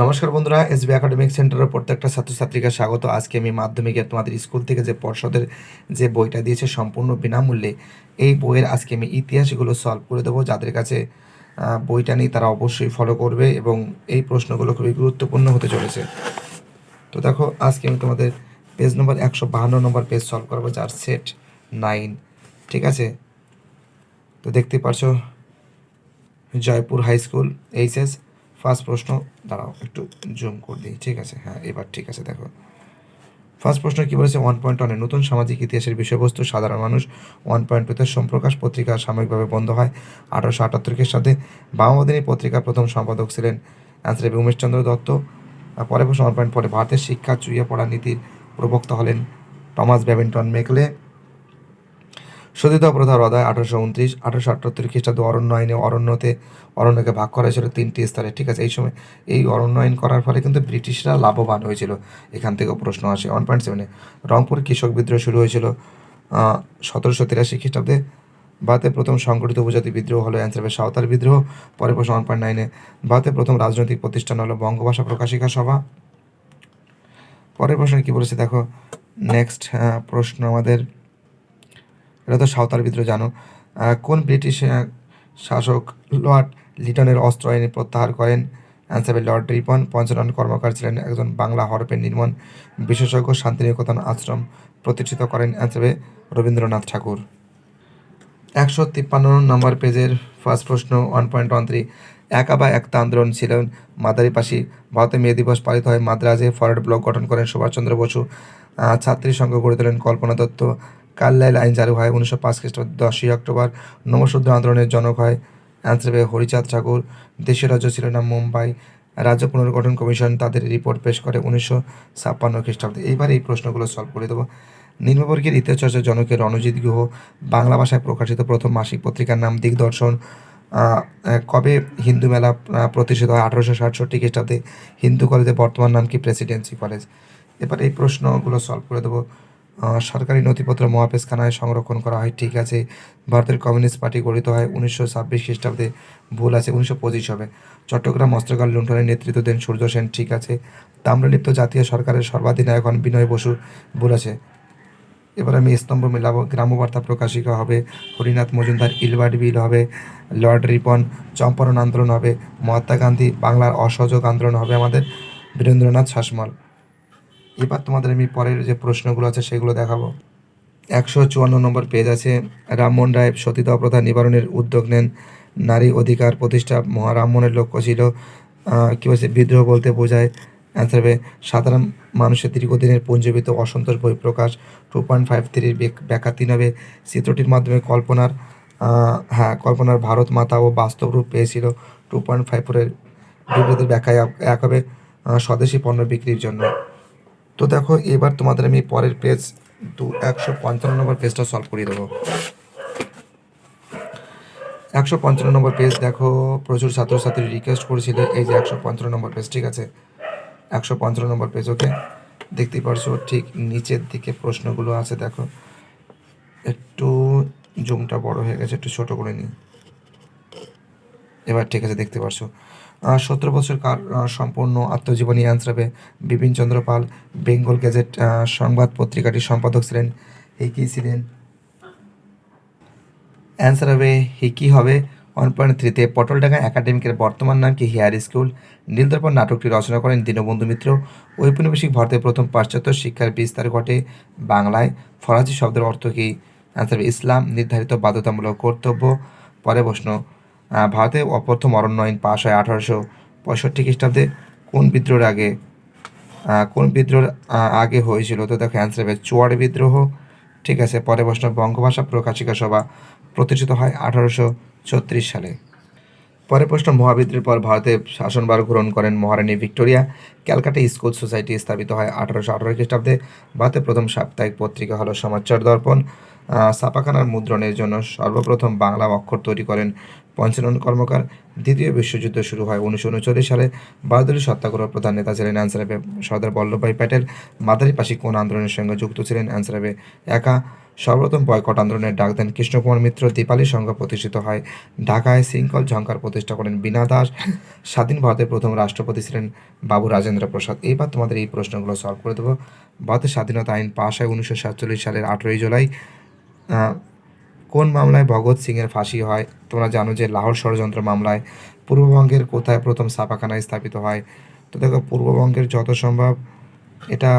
নমস্কার বন্ধুরা, SB academic সেন্টারের প্রত্যেকটা ছাত্রছাত্রীকে স্বাগত। আজকে আমি মাধ্যমিকে তোমাদের স্কুল থেকে যে পর্ষদের যে বইটা দিয়েছে সম্পূর্ণ বিনামূল্যে, এই বইয়ের আজকে আমি ইতিহাসগুলো সলভ করে দেবো। যাদের কাছে বইটা নেই, তারা অবশ্যই ফলো করবে এবং এই প্রশ্নগুলো খুবই গুরুত্বপূর্ণ হতে চলেছে। তো দেখো, আজকে আমি তোমাদের পেজ নম্বর একশো বাহান্ন নম্বর পেজ সলভ করব, যার সেট নাইন ঠিক আছে? তো দেখতে পারছ, Jaipur high school HS first প্রশ্ন, দাঁড়াও, একটু জুম করে দিই, ঠিক আছে? হ্যাঁ এবার ঠিক আছে, দেখো। ফার্স্ট প্রশ্ন কী বলেছে? ওয়ান পয়েন্ট ওয়ানে নতুন সামাজিক ইতিহাসের বিষয়বস্তু, সাধারণ মানুষ ওয়ান পয়েন্ট টুতে সম্প্রকাশ পত্রিকা সাময়িকভাবে বন্ধ হয়। আঠারোশো আটাত্তর খ্রিস্টাব্দে বামবাদিনী পত্রিকার প্রথম সম্পাদক ছিলেন অ্যান্সার উমেশচন্দ্র দত্ত। পরে প্রশ্ন ওয়ান পয়েন্ট পরে ভারতের শিক্ষা চুইয়ে পড়া নীতির প্রবক্তা হলেন টমাস ব্যাবিন্টন মেকলে। সতীত প্রথা হৃদয় আঠারোশো উনত্রিশ, আঠারোশো আটাত্তর খ্রিস্টাব্দে অরণ্য আইনে অরণ্যতে অরণ্যকে ভাগ করা হয়েছিল তিনটি স্তরে। ঠিক আছে, এই সময় এই অরণ্য আইন করার ফলে কিন্তু ব্রিটিশরা লাভবান হয়েছিল। এখান থেকেও প্রশ্ন আসে। ওয়ান পয়েন্ট সেভেনে রংপুর কৃষক বিদ্রোহ শুরু হয়েছিল সতেরোশো তিরাশি খ্রিস্টাব্দে। ভারতে প্রথম সংগঠিত উপজাতি বিদ্রোহ হলো অ্যান্সার হবে সাঁওতাল বিদ্রোহ, পরে প্রশ্ন ওয়ান পয়েন্ট নাইনে ভারতে প্রথম রাজনৈতিক প্রতিষ্ঠান হলো বঙ্গভাষা প্রকাশিকা সভা। পরের প্রশ্ন কি বলেছে? দেখো নেক্সট প্রশ্ন আমাদের এটা তো সাঁওতাল বিদ্রোহ, জানো। কোন ব্রিটিশ শাসক লর্ড লিটনের অস্ত্র আইন প্রত্যাহার করেন? Answer Lord Ripon Panchanan Karmakar ছিলেন একজন বাংলা হরপের নির্মাণ বিশেষজ্ঞ শান্তিনিকেতন আশ্রম প্রতিষ্ঠিত করেন। অ্যান্সার রবীন্দ্রনাথ ঠাকুর। একশো তিপ্পান্ন নম্বর পেজের ফার্স্ট প্রশ্ন ওয়ান পয়েন্ট ওয়ান থ্রি একা বা একটা আন্দোলন ছিলেন মাদারিপাশি, ভারতে মে দিবস পালিত হয়। মাদ্রাজে ফরওয়ার্ড ব্লক গঠন করেন সুভাষচন্দ্র বসু। ছাত্রী সংঘ গড়ে তোলেন কল্পনা দত্ত। কাল্লাইল আইন চালু হয়, উনিশশো পাঁচ খ্রিস্টাব্দে দশই অক্টোবর। নমশূদ্র আন্দোলনের জনক হয় অ্যান্সার হবে হরিচাঁদ ঠাকুর। দেশীয় রাজ্য ছিল না মুম্বাই। রাজ্য পুনর্গঠন কমিশন তাদের রিপোর্ট পেশ করে উনিশশো ছাপ্পান্ন খ্রিস্টাব্দে। এইবার এই প্রশ্নগুলো সলভ করে দেবো। নিম্নবর্গের ইতিহাসচর্চার জনকের রণজিৎ গুহ, বাংলা ভাষায় প্রকাশিত প্রথম মাসিক পত্রিকার নাম দিগদর্শন। কবে হিন্দু মেলা প্রতিষ্ঠিত হয়? আঠারোশো সাতষট্টি খ্রিস্টাব্দে হিন্দু কলেজে বর্তমান নাম কি? Presidency college. এবার এই প্রশ্নগুলো সলভ করে দেবো। সরকারি নথিপত্র মহাপেশখানায় সংরক্ষণ করা হয়। ঠিক আছে, ভারতের কমিউনিস্ট পার্টি গঠিত হয় উনিশশো ছাব্বিশ খ্রিস্টাব্দে। ভুল আছে, উনিশশো পঁচিশ হবে। চট্টগ্রাম অস্ত্রকাল লুণ্ঠনের নেতৃত্ব দেন সূর্য সেন। ঠিক আছে, তাম্রলিপ্ত জাতীয় সরকারের সর্বাধিনায়ক হন বিনয় বসু। ভুল আছে। এবার আমি স্তম্ভ মেলাবো। গ্রামবার্তা প্রকাশিকা হবে। হরিনাথ মজুমদার, ইলবার্ট বিল হবে। লর্ড রিপন, চম্পারণ আন্দোলন হবে। মহাত্মা গান্ধী, বাংলার অসহযোগ আন্দোলন হবে আমাদের। বীরেন্দ্রনাথ শাসমল। এবার তোমাদের আমি পরের যে প্রশ্নগুলো আছে সেগুলো দেখাবো। একশো চুয়ান্ন নম্বর পেজ আছে। রামমোহন রায় সতীদাহ প্রথা নিবারণের উদ্যোগ নেন। নারী অধিকার প্রতিষ্ঠা, মহারামমোহনের লক্ষ্য ছিল কী বলছে, বিদ্রোহ বলতে বোঝায়। অ্যান্সার হবে, সাধারণ মানুষের দীর্ঘদিনের পুঞ্জীবিত অসন্তোষ, বহিঃপ্রকাশ টু পয়েন্ট ফাইভ থ্রির ব্যাখ্যা তিন হবে। চিত্রটির মাধ্যমে কল্পনার হ্যাঁ কল্পনার ভারত মাতা ও বাস্তব রূপ পেয়েছিল। টু পয়েন্ট ফাইভ ফোরের বিবৃতির ব্যাখ্যায় এক- হবে স্বদেশি পণ্য বিক্রির জন্য। তো দেখো, এবার তোমাদের আমি পরের পেজ দু, একশো পঞ্চান্ন নম্বর পেজটা সলভ করিয়ে দেবো। একশো পঞ্চান্ন নম্বর পেজ দেখো, প্রচুর ছাত্রছাত্রী রিকোয়েস্ট করেছিল। এই যে একশো পঞ্চান্ন নম্বর পেজ ঠিক আছে? একশো পঞ্চান্ন নম্বর পেজ ওকে দেখতেই পারছ, ঠিক নিচের দিকে প্রশ্নগুলো আছে, দেখো। একটু জুমটা বড় হয়ে গেছে, একটু ছোট করে নিই। এবার ঠিক আছে, দেখতে পারছ। সতেরো বছর কার সম্পূর্ণ আত্মজীবনী অ্যান্সার হবে বিপিন চন্দ্র পাল, বেঙ্গল গ্যাজেট সংবাদ পত্রিকাটির সম্পাদক ছিলেন হিকি ছিলেন? অ্যান্সার হবে হিকি হবে? ওয়ান পয়েন্ট থ্রিতে পটলডাঙ্গা একাডেমিকের বর্তমান নাম কি? হেয়ার স্কুল নীলদর্পণ নাটকটি রচনা করেন দীনবন্ধু মিত্র। ঔপনিবেশিক ভারতের প্রথম পাশ্চাত্য শিক্ষার বিস্তার ঘটে বাংলায়। ফরাসি শব্দের অর্থ কি? অ্যান্সার ইসলাম নির্ধারিত বাধ্যতামূলক কর্তব্য। পরে প্রশ্ন ভারতে প্রথম অরণ্য আইন পাশ হয় আঠারোশো পঁয়ষট্টি খ্রিস্টাব্দে। কোন বিদ্রোহের আগে কোন বিদ্রোহের আগে হয়েছিল? তো দেখো অ্যান্সার হবে চুয়াড় বিদ্রোহ। ঠিক আছে, পরে প্রশ্ন, বঙ্গভাষা প্রকাশিকা সভা প্রতিষ্ঠিত হয় আঠারোশো ছত্রিশ সালে। পরে প্রশ্ন, মহাবিদ্রোহের পর ভারতে শাসনভার গ্রহণ করেন মহারানী ভিক্টোরিয়া। ক্যালকাটা স্কুল সোসাইটি স্থাপিত হয় আঠারোশো আঠারো খ্রিস্টাব্দে। ভারতের প্রথম সাপ্তাহিক পত্রিকা হলো সমাচার দর্পণ। ছাপাখানার মুদ্রণের জন্য সর্বপ্রথম বাংলা অক্ষর তৈরি করেন পঞ্চানন কর্মকার দ্বিতীয় বিশ্বযুদ্ধ শুরু হয়। উনিশশো উনচল্লিশ সালে বারদলীয় সত্যাগ্রহ প্রধান নেতা ছিলেন অ্যান্সার হবে সর্দার বল্লভভাই প্যাটেল। মাদারিপাশি কোন আন্দোলনের সঙ্গে যুক্ত ছিলেন অ্যান্সার হবে একা। সর্বপ্রথম বয়কট আন্দোলনের ডাক দেন কৃষ্ণকুমার মিত্র। দীপালি সংঘ প্রতিষ্ঠিত হয়। ঢাকায় শৃঙ্খল ঝঙ্কার প্রতিষ্ঠা করেন বীণা দাস। স্বাধীন ভারতের প্রথম রাষ্ট্রপতি ছিলেন বাবু রাজেন্দ্র প্রসাদ। এইবার তোমাদের এই প্রশ্নগুলো সলভ করে দেবো। ভারতের স্বাধীনতা আইন পাশ হয় উনিশশো সাতচল্লিশ সালের আঠেরোই জুলাই। কোন মামলায় ভগৎ সিংয়ের ফাঁসি হয়? তোমরা জানো যে লাহোর ষড়যন্ত্র মামলায় পূর্ববঙ্গের কোথায় প্রথম ছাপাখানা স্থাপিত হয়? তো দেখো পূর্ববঙ্গের যত সম্ভব এটা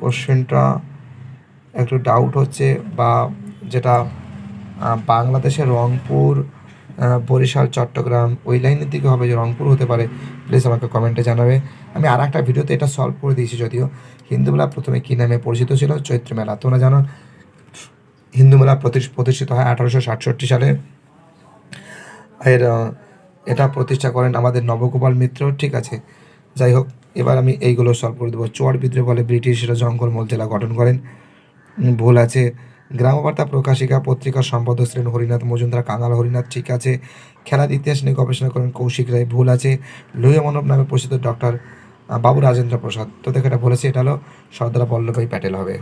কোশ্চেনটা একটু ডাউট হচ্ছে বা যেটা আহ, বাংলাদেশের রংপুর বরিশাল চট্টগ্রাম ওই লাইনের দিকে হবে যে রংপুর হতে পারে। প্লিজ আমাকে কমেন্টে জানাবে। আমি আর একটা ভিডিওতে এটা সলভ করে দিয়েছি যদিও। হিন্দু মেলা প্রথমে কী নামে পরিচিত ছিল? চৈত্র মেলা। তোমরা জানো হিন্দু মেলা প্রতিষ- প্রতিষ্ঠিত হয় আঠারোশো সাতষট্টি সালে। এর এটা প্রতিষ্ঠা করেন আমাদের নবগোপাল মিত্র, ঠিক আছে? যাই হোক, এবার আমি এইগুলো সলভ করে দেবো। চুয়ার বিদ্রোহ বলে ব্রিটিশরা জঙ্গলমহল জেলা গঠন করেন। ভুল আছে। গ্রামবার্তা প্রকাশিকা পত্রিকার সম্পাদক ছিলেন হরিনাথ মজুমদার, কাঙাল হরিনাথ, ঠিক আছে? খেলার ইতিহাস নিয়ে গবেষণা করেন কৌশিক রায়, ভুল আছে। লোহিয়া মানব নামে পরিচিত ডক্টর বাবু রাজেন্দ্র প্রসাদ তো দেখো এটা বলেছে এটা হলো সর্দার বল্লভভাই প্যাটেল হবে।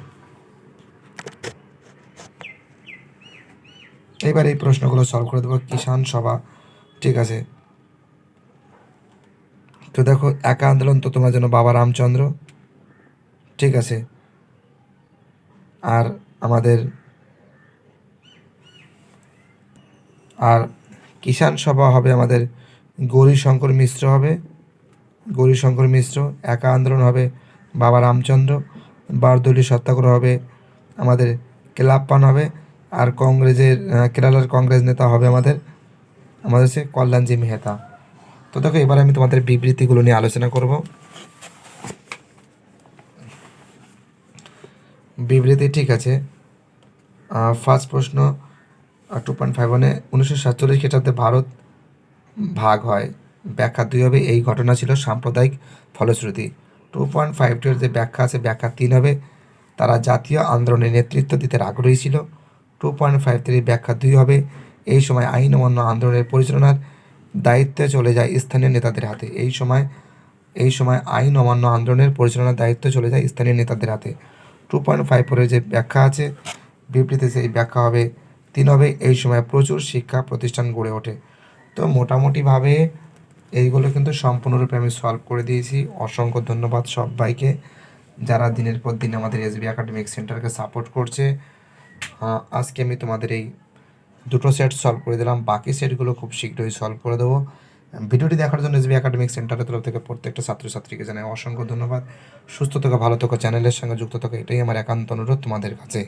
এবার এই প্রশ্নগুলো সলভ করে দেবো। কিষাণ সভা, ঠিক আছে? তো দেখো, একা আন্দোলন তো তোমার জন্য বাবা রামচন্দ্র, ঠিক আছে? আর আমাদের, আর কিষাণ সভা হবে আমাদের গৌরীশঙ্কর মিশ্র হবে। গৌরীশঙ্কর মিশ্র, একা আন্দোলন হবে বাবা রামচন্দ্র, বারদলি সত্যাগ্রহ হবে আমাদের কেলাপ্পান হবে। আর কংগ্রেসের কেরালার কংগ্রেস নেতা হবে আমাদের আমাদের সে কল্যাণজি মেহতা। তো দেখো, এবার আমি তোমাদের বিবৃতিগুলো নিয়ে আলোচনা করব। বিবৃতি ঠিক আছে। ফার্স্ট প্রশ্ন টু পয়েন্ট ফাইভ ওয়ানে উনিশশো সাতচল্লিশ খ্রিস্টাব্দে ভারত ভাগ হয়। ব্যাখ্যা দুই হবে, এই ঘটনা ছিল সাম্প্রদায়িক ফলশ্রুতি। টু পয়েন্ট ফাইভ টু যে ব্যাখ্যা আছে, ব্যাখ্যা তিন হবে, তারা জাতীয় আন্দোলনে নেতৃত্ব দিতে আগ্রহী ছিল। টু পয়েন্ট ফাইভ থ্রি ব্যাখ্যা দুই হবে। এই সময় আইন অমান্য আন্দোলনের পরিচালনার দায়িত্বে চলে যায় স্থানীয় নেতাদের হাতে। এই সময় এই সময় আইন অমান্য আন্দোলনের পরিচালনার দায়িত্ব চলে যায় স্থানীয় নেতাদের হাতে। টু পয়েন্ট ফাইভ ফোরের যে ব্যাখ্যা আছে বিবৃতি সেই ব্যাখ্যা হবে, তিন হবে, এই সময় প্রচুর শিক্ষা প্রতিষ্ঠান গড়ে ওঠে। তো মোটামুটিভাবে এইগুলো কিন্তু সম্পূর্ণরূপে আমি সলভ করে দিয়েছি। অসংখ্য ধন্যবাদ সবাইকে যারা দিনের পর দিন আমাদের এসবি একাডেমিক সেন্টারকে সাপোর্ট করছে। আজকে আমি তোমাদের এই দুটো সেট সলভ করে দিলাম। বাকি সেটগুলো খুব শীঘ্রই সলভ করে দেবো। ভিডিওটি দেখার জন্য এসবি একাডেমিক সেন্টারের তরফ থেকে প্রত্যেকটা ছাত্রছাত্রীকে জানাই অসংখ্য ধন্যবাদ। সুস্থ থাকো, ভালো থাকো চ্যানেলের সঙ্গে যুক্ত থাকো। এটাই আমার একান্ত অনুরোধ তোমাদের কাছে।